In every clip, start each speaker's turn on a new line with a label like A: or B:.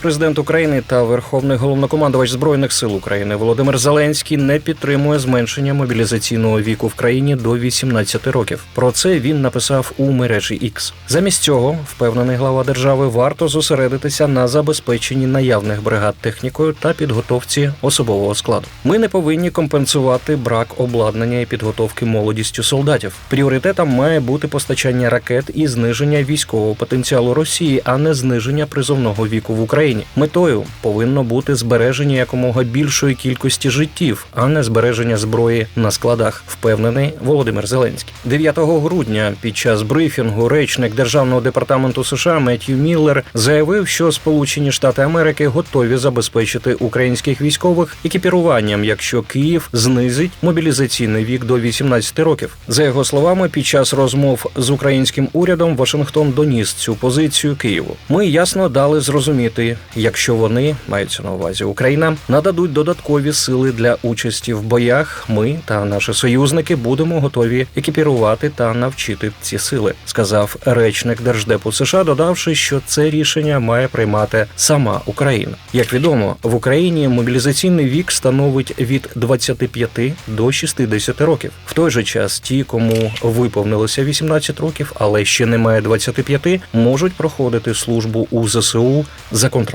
A: Президент України та Верховний головнокомандувач збройних сил України Володимир Зеленський не підтримує зменшення мобілізаційного віку в країні до 18 років. Про це він написав у мережі X. Замість цього, впевнений глава держави, варто зосередитися на забезпеченні наявних бригад технікою та підготовці особового складу. Ми не повинні компенсувати брак обладнання і підготовки молодістю солдатів. Пріоритетом має бути постачання ракет і зниження військового потенціалу Росії, а не зниження призовного віку в Україні. Метою повинно бути збереження якомога більшої кількості життів, а не збереження зброї на складах, впевнений Володимир Зеленський. 9 грудня під час брифінгу речник державного департаменту США Меттью Міллер заявив, що Сполучені Штати Америки готові забезпечити українських військових екіпіруванням, якщо Київ знизить мобілізаційний вік до 18 років. За його словами, під час розмов з українським урядом Вашингтон доніс цю позицію Києву. Ми ясно дали зрозуміти, якщо вони маються на увазі Україна, нададуть додаткові сили для участі в боях. Ми та наші союзники будемо готові екіпірувати та навчити ці сили, сказав речник держдепу США, додавши, що це рішення має приймати сама Україна. Як відомо, в Україні мобілізаційний вік становить від 25 до 60 років. В той же час ті, кому виповнилося 18 років, але ще немає 25, можуть проходити службу у ЗСУ за контрактом.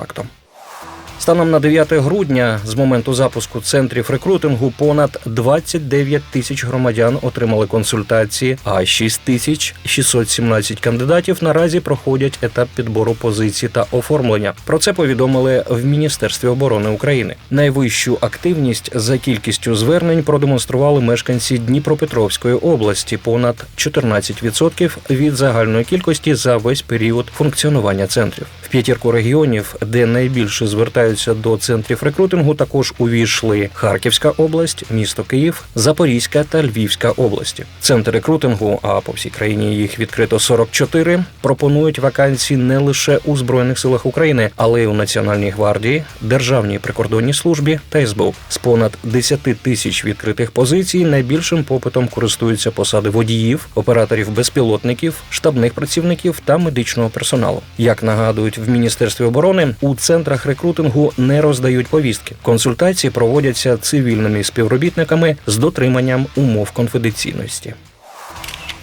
A: Станом на 9 грудня, з моменту запуску центрів рекрутингу, понад 29 тисяч громадян отримали консультації, а 6 тисяч 617 кандидатів наразі проходять етап підбору позицій та оформлення. Про це повідомили в Міністерстві оборони України. Найвищу активність за кількістю звернень продемонстрували мешканці Дніпропетровської області понад 14% від загальної кількості за весь період функціонування центрів. П'ятірку регіонів, де найбільше звертаються до центрів рекрутингу, також увійшли Харківська область, місто Київ, Запорізька та Львівська області. Центр рекрутингу, а по всій країні їх відкрито 44, пропонують вакансії не лише у збройних силах України, але й у Національній гвардії, Державній прикордонній службі та СБУ. З понад 10 тисяч відкритих позицій найбільшим попитом користуються посади водіїв, операторів безпілотників, штабних працівників та медичного персоналу. Як нагадують в міністерстві оборони, у центрах рекрутингу не роздають повістки. Консультації проводяться цивільними співробітниками з дотриманням умов конфіденційності.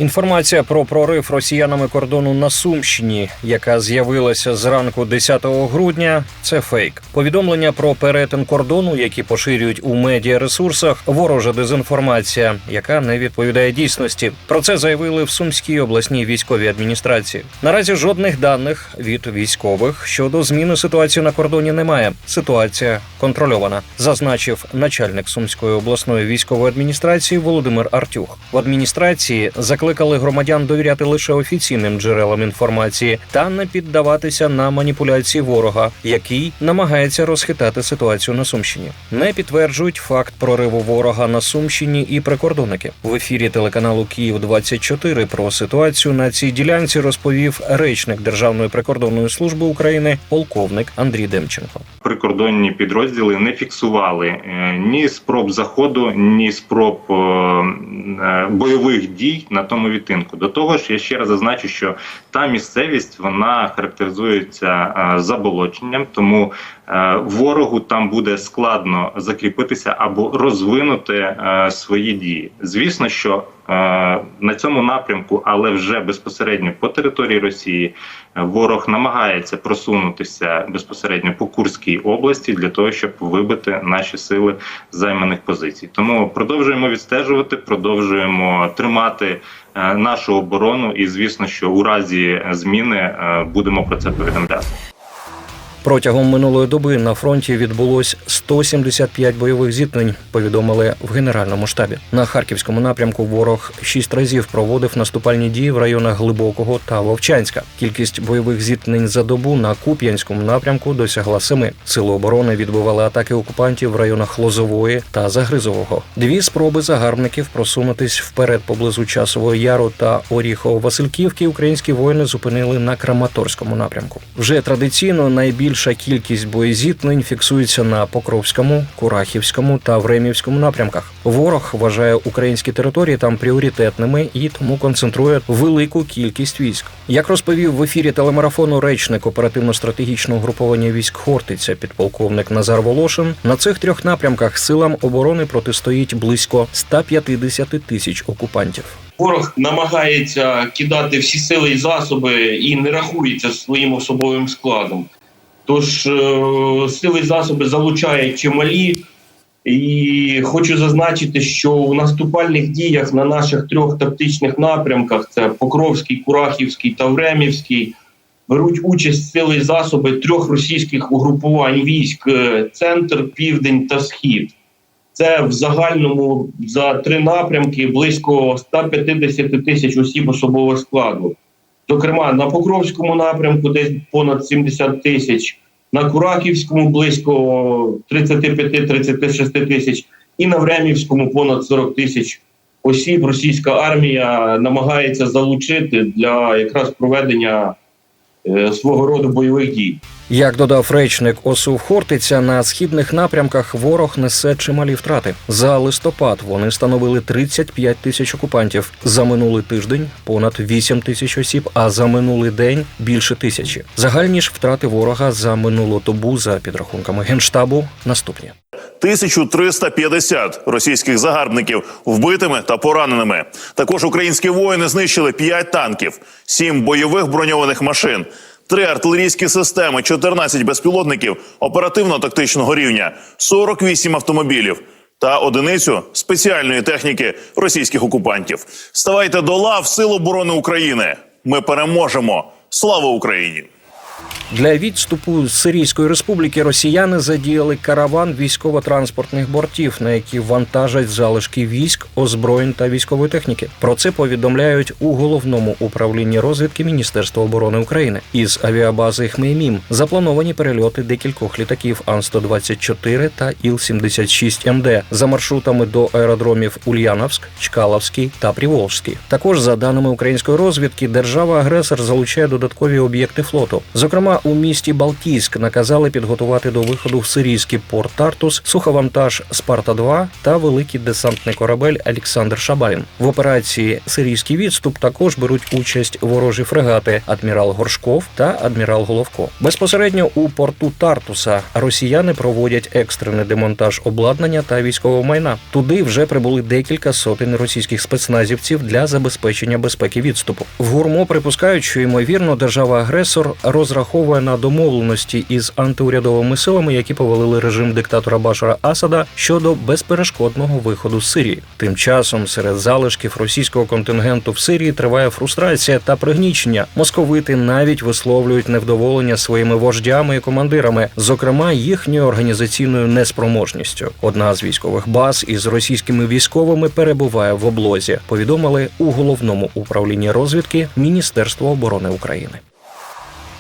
A: Інформація про прорив росіянами кордону на Сумщині, яка з'явилася зранку 10 грудня, це фейк. Повідомлення про перетин кордону, які поширюють у медіаресурсах, ворожа дезінформація, яка не відповідає дійсності. Про це заявили в Сумській обласній військовій адміністрації. Наразі жодних даних від військових щодо зміни ситуації на кордоні немає. Ситуація контрольована, зазначив начальник Сумської обласної військової адміністрації Володимир Артюх. В адміністрації закликали громадян довіряти лише офіційним джерелам інформації та не піддаватися на маніпуляції ворога, який намагається розхитати ситуацію на Сумщині. Не підтверджують факт прориву ворога на Сумщині і прикордонники. В ефірі телеканалу Київ 24 про ситуацію на цій ділянці розповів речник Державної прикордонної служби України, полковник Андрій Демченко.
B: Прикордонні підрозділи не фіксували е, ні спроб заходу, ні спроб е, е, бойових дій на тому відтинку. До того ж, я ще раз зазначу, що та місцевість вона характеризується заболоченням, тому ворогу там буде складно закріпитися або розвинути свої дії. Звісно, що на цьому напрямку, але вже безпосередньо по території Росії, е, ворог намагається просунутися безпосередньо по Курській області для того, щоб вибити наші сили з займаних позицій. Тому продовжуємо відстежувати, продовжуємо тримати е, нашу оборону, і звісно, що у разі зміни е, будемо про це повідомляти.
A: Протягом минулої доби на фронті відбулось 175 бойових зіткнень. Повідомили в генеральному штабі. На харківському напрямку ворог шість разів проводив наступальні дії в районах Глибокого та Вовчанська. Кількість бойових зіткнень за добу на Куп'янському напрямку досягла семи. Сили оборони відбували атаки окупантів в районах Лозової та Загризового. Дві спроби загарбників просунутись вперед поблизу часового яру та Оріхово-Васильківки. Українські воїни зупинили на Краматорському напрямку. Вже традиційно найбільше найбільша кількість боєзіткнень фіксується на Покровському, Курахівському та Времівському напрямках. Ворог вважає українські території там пріоритетними і тому концентрує велику кількість військ. Як розповів в ефірі телемарафону речник оперативно-стратегічного груповання військ Хортиця, підполковник Назар Волошин, на цих трьох напрямках силам оборони протистоїть близько 150 тисяч окупантів.
C: Ворог намагається кидати всі сили і засоби і не рахується своїм особовим складом. Тож е, сили засоби залучає чималі. І хочу зазначити, що у наступальних діях на наших трьох тактичних напрямках це Покровський, Курахівський та Времівський, беруть участь сили і засоби трьох російських угрупувань військ: е, центр, південь та схід. Це в загальному за три напрямки близько 150 тисяч осіб особового складу. Зокрема, на Покровському напрямку десь понад 70 тисяч, на Кураківському близько 35-36 тисяч, і на Времівському понад 40 тисяч осіб. Російська армія намагається залучити для якраз проведення свого роду бойових дій.
A: Як додав речник ОСУ Хортиця, на східних напрямках ворог несе чималі втрати. За листопад вони становили 35 тисяч окупантів. За минулий тиждень понад 8 тисяч осіб, а за минулий день більше тисячі. Загальні ж втрати ворога за минулу добу за підрахунками генштабу наступні.
D: 1350 російських загарбників вбитими та пораненими. Також українські воїни знищили 5 танків, 7 бойових броньованих машин, 3 артилерійські системи, 14 безпілотників оперативно-тактичного рівня, 48 автомобілів та одиницю спеціальної техніки російських окупантів. Ставайте до лав Сил оборони України. Ми переможемо. Слава Україні!
A: Для відступу з Сирійської республіки росіяни задіяли караван військово-транспортних бортів, на які вантажать залишки військ, озброєнь та військової техніки. Про це повідомляють у головному управлінні розвідки Міністерства оборони України. Із авіабази Хмеймім заплановані перельоти декількох літаків Ан-124 та Іл-76 МД за маршрутами до аеродромів Ульяновськ, Чкаловський та Приволжський. Також за даними української розвідки, держава-агресор залучає додаткові об'єкти флоту. Зокрема, у місті Балтійськ наказали підготувати до виходу в сирійський порт Тартус суховантаж Спарта 2 та великий десантний корабель Олександр Шабалін. В операції Сирійський відступ також беруть участь ворожі фрегати адмірал Горшков та адмірал Головко. Безпосередньо у порту Тартуса росіяни проводять екстрений демонтаж обладнання та військового майна. Туди вже прибули декілька сотень російських спецназівців для забезпечення безпеки відступу. В гурмо припускають, що ймовірно держава-агресор розраховує на домовленості із антиурядовими силами, які повалили режим диктатора Башара Асада щодо безперешкодного виходу з Сирії. Тим часом серед залишків російського контингенту в Сирії триває фрустрація та пригнічення. Московити навіть висловлюють невдоволення своїми вождями і командирами, зокрема їхньою організаційною неспроможністю. Одна з військових баз із російськими військовими перебуває в облозі. Повідомили у головному управлінні розвідки Міністерства оборони України.